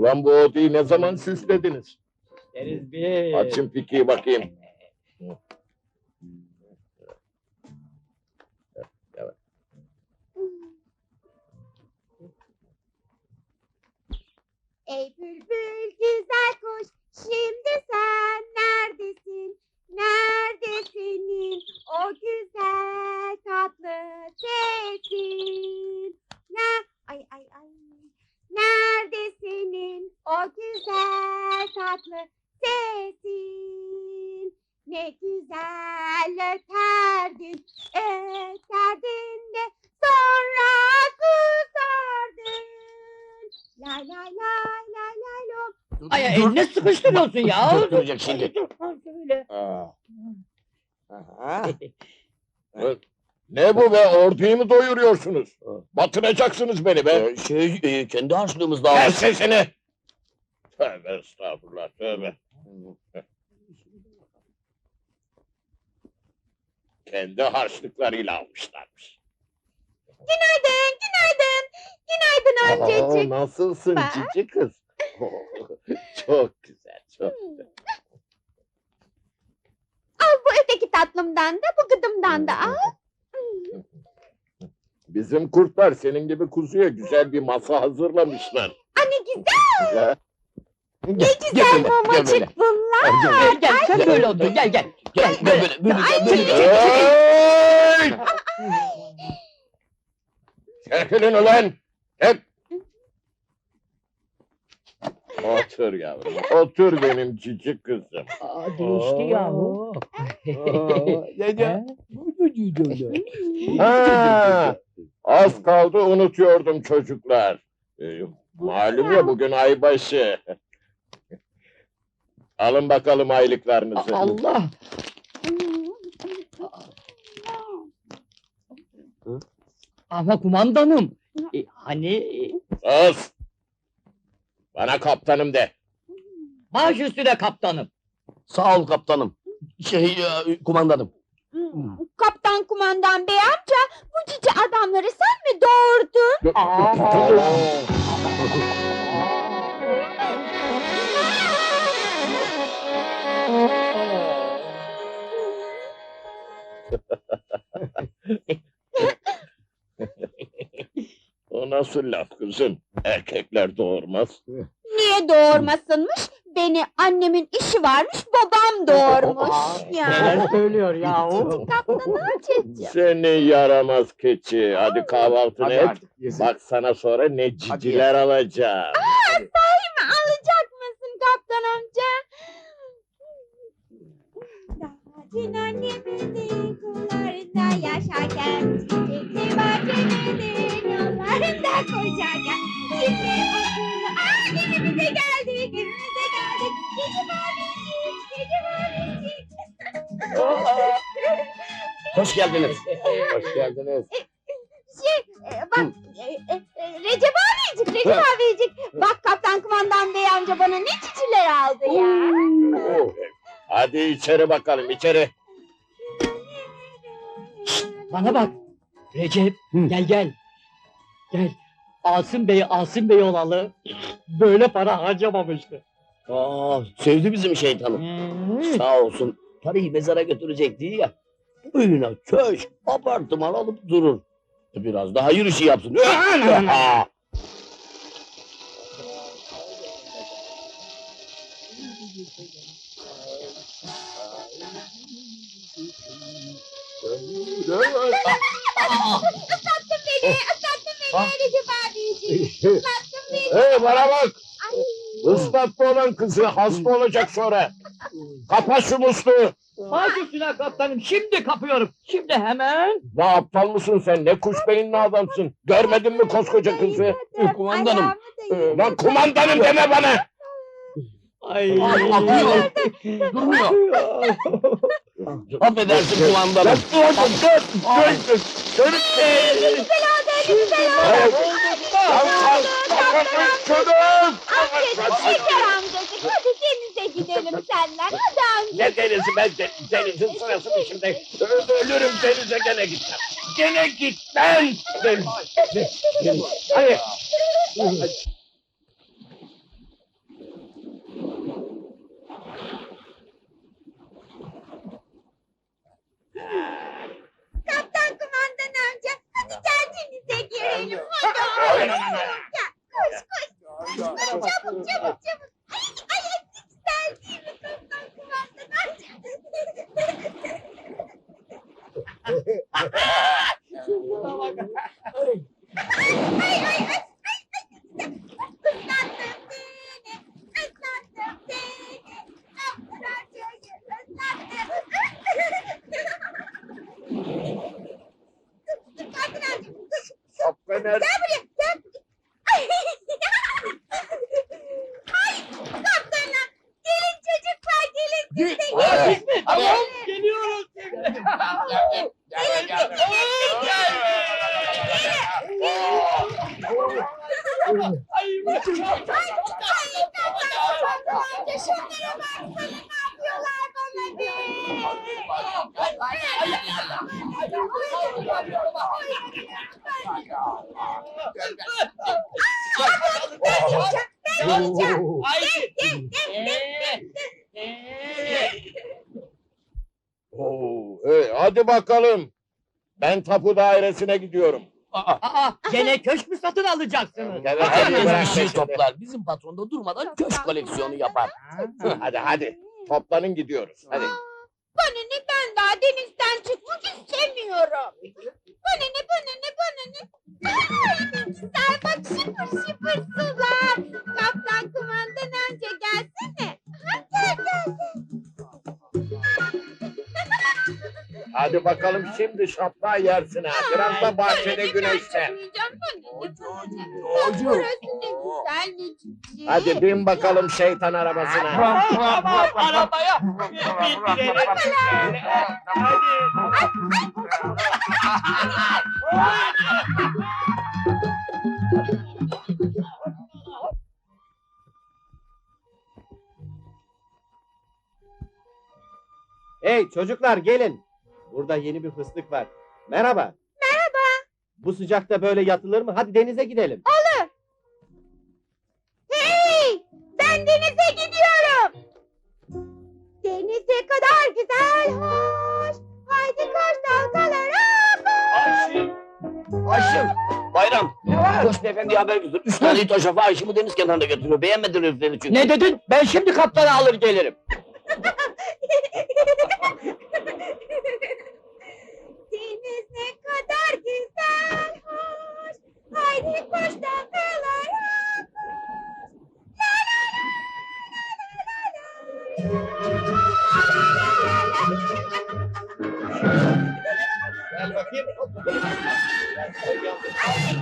Ulan bu odayı ne zaman süslediniz? Deriz bir. Açın pikiyi bakayım. Ey bülbül güzel kuş, şimdi sen neredesin? Nerede senin o güzel tatlı sesin? Ne? Ay ay ay. Nerede senin o güzel tatlı sesin? Ne güzel öterdin, öterdin de sonra susardın. Lay lay lay lay lay lo. Ay ay, eline sıkıştırıyorsun ya. Şimdi. Dur, dur, Aha. ne bu be? Orduyu mu doyuruyorsunuz? Batıracaksınız beni be. Ee, şey, e, kendi harçlığımızda Kes var. sesini. Tövbe estağfurullah tövbe. Kendi harçlıklarıyla almışlarmış. Günaydın, günaydın. Günaydın amcacık. nasılsın Bak. cici kız? çok güzel, çok. Al bu öteki tatlımdan da bu gıdımdan da al. Bizim kurtlar senin gibi kuzuya güzel bir masa hazırlamışlar. Anne güzel, Ya, ne güzel mamacık bunlar. Gel gel sen böyle otur gel gel. Gel, gel böyle, böyle, Ay, böyle, böyle. Hey! Çekilin ulan! Hep! Otur yavrum, otur benim cici kızım. Aa, değişti yahu. Ha, az kaldı unutuyordum çocuklar. Ee, malum ya bugün aybaşı. Alın bakalım aylıklarınızı. Allah. Ama kumandanım. E, hani Sus! Bana kaptanım de. baş üstüne kaptanım. Sağ ol kaptanım. Şey, e, kumandanım. Kaptan kumandan bey amca bu cici adamları sen mi doğurdun? O nasıl laf kızım? Erkekler doğurmaz. Niye doğurmasınmış? Beni annemin işi varmış babam doğurmuş. Ya. Neler söylüyor yahu. Kaptan amcacığım. Seni yaramaz keçi. Hadi kahvaltını Hadi et. artık yesin. Bak sana sonra ne ciciler alacağım. Sahi mi alacak mısın kaptan amca? Dağcın annemizin kullarında yaşarken Çiçekli bahçemizin yollarında koşarken Şimdi okulu Aa evimize geldik evimize geldik Gece babicik gece babicik Hoş geldiniz. Hoş geldiniz. Şey e, bak e, e, e, Recep abicik Recep abicik Bak kaptan kumandan bey amca bana ne çiçeler aldı ya Oh. Hadi içeri bakalım içeri. Bana bak. Recep Hı. gel gel. Gel. Asım Bey Asım Bey olalı. Böyle para harcamamıştı. Aa, sevdi bizim şeytanı. Hmm. Sağ olsun. Parayı mezara götürecekti ya. Oyuna köşk, apartman alıp durur. Biraz daha yürüyüşü yapsın. Aa! Islattın beni, beni. Hey bana bak. Ay. Islattı olan kızı hasta olacak sonra. Kapa şu musluğu. Baş üstüne kaptanım şimdi kapıyorum. Şimdi hemen. Ne aptal mısın sen? Ne kuş beyinli adamsın. Görmedin mi koskoca kızı? Kumandanım. Ee. Lan kumandanım deme bana. Ay. Akıyor. Durmuyor. Affedersin kumandanım. Lan dur dur dur. Dur. Evet. Güzel oldu, kaptan Çocuğum. amcacık, şeker amcacık. Hadi denize gidelim senden. Hadi amcacık. Ne denizi ben de, denizin sırası mı şimdi? Ölürüm denize gene gitmem. Gene gitmem. Deniz. Deniz. Hadi. Kaptan kumandan amca. Hadi gel denize girelim. Hadi. Gel, Koş koş. Hadi çabuk çabuk çabuk. Ay, ay, ay, güzel değil mi kaptan amca? Ay ay ay ay ay. Islattın beni. Islattın beni. Aptalcayı ıslattın. Kaptan amca. Şapka nerede? Gel buraya gel. Ay. Ay kaptanım. Gelin çocuklar gelin siz de Ay. gelin. Tamam geliyoruz şimdi. Gelin gelin gelin. Ay başım. Ay kaptan amca şunlara baksana ne yapıyorlar bana be. Ben yiyeceğim. Ben yiyeceğim. Ay. Gel gel gel. Oo, hey, hadi bakalım. Ben tapu dairesine gidiyorum. Aa, Aa gene köşk mü satın alacaksınız? Evet, herkes bırak bir şey peşini. toplar. Bizim patron da durmadan köşk koleksiyonu yapar. Hadi hadi. Toplanın gidiyoruz. Hadi. Bana ne ben daha denizden çıkmak istemiyorum. Bana ne bana ne bana ne. Ay ne güzel bak şıpır şıpır sular. Hadi bakalım şimdi şapla yersin ha. Biraz da bahçede güneşte. Çocuğum. Hadi bin bakalım şeytan arabasına. Arabaya. Hey çocuklar gelin. Burada yeni bir fıstık var. Merhaba. Merhaba. Bu sıcakta böyle yatılır mı? Hadi denize gidelim. Olur. Hey! Ben denize gidiyorum. Deniz ne kadar güzel, hoş. Haydi koş dalgalara koş. Ayşim. Ayşim. Bayram. Koş beyefendi haber götür. Üç tane itoş şafa Ayşim'i deniz kenarına götürüyor. Beğenmedin herifleri çünkü. Ne dedin? Ben şimdi kaptanı alır gelirim. Deniz ne kadar güzel, hoş. Koş dalgalara koş. La la la la la la la la la la la. Gel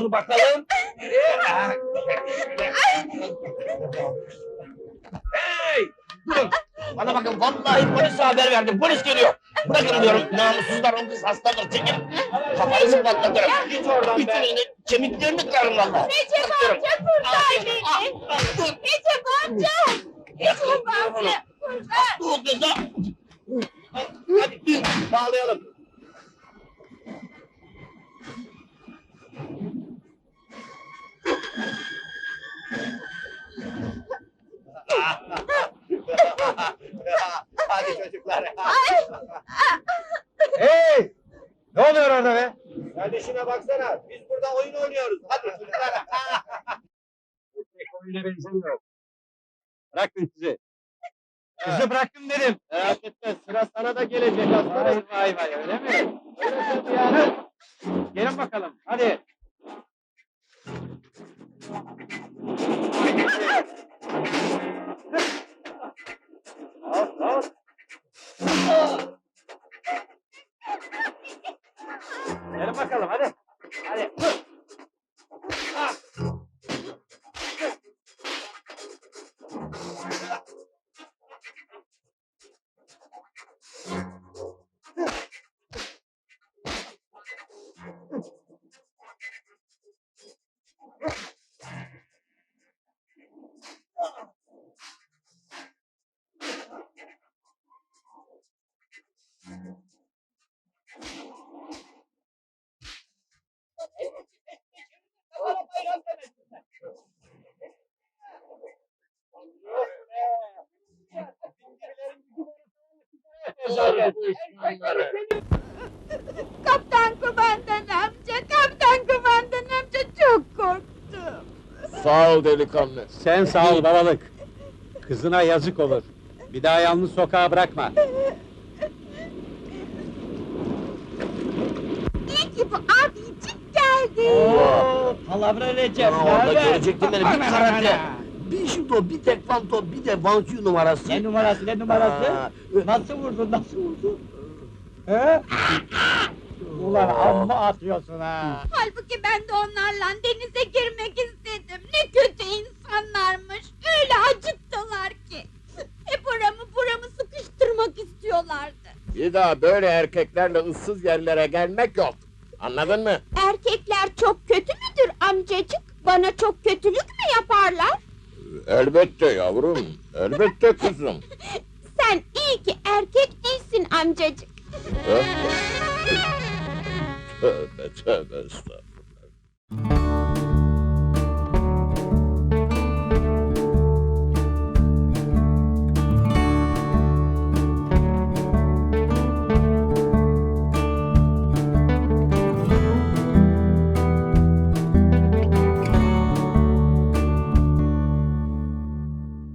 Dur bakalım. Hey! Durun. Bana bakın vallahi polise haber verdim. Polis geliyor. Bırakın diyorum. Namussuzlar o kız hastadır. Çekin. Kafanızı patlatırım. Git oradan be. Bütün kemiklerini kırarım valla. Recep amca kurtar beni. Recep amca. Recep amca kurtar. Bu kıza. Hadi bin, bağlayalım. Hadi çocuklar. hey! Ne oluyor orada be? Kardeşine baksana. Biz burada oyun oynuyoruz. Hadi çocuklar. Oyuna benzemiyor. Bırakın sizi. Sizi bıraktım dedim. Merak etme sıra sana da gelecek aslanım. Vay vay öyle mi? Öyle tabii ya. Gelin bakalım hadi. Kaptan kumandan amca, kaptan kumandan amca çok korktum. Sağ ol delikanlı. Sen sağ ol babalık. Kızına yazık olur. Bir daha yalnız sokağa bırakma. İyi ki bu abicik geldi. Oo, palavra Recep. Ana orada görecektin beni bir karate. Bir judo, bir tekvando, bir de Vankyu numarası. Ne numarası ne numarası? Ha, Nasıl vurdun nasıl vurdun? He? Ulan amma atıyorsun ha. Halbuki ben de onlarla denize girmek istedim. Ne kötü insanlarmış. Öyle acıttılar ki. Hep oramı buramı sıkıştırmak istiyorlardı. Bir daha böyle erkeklerle ıssız yerlere gelmek yok. Anladın mı? Erkekler çok kötü müdür amcacık? Bana çok kötülük mü yaparlar? Elbette yavrum. Elbette kızım. Sen iyi ki erkek değilsin amcacık. Tövbe tövbe estağfurullah.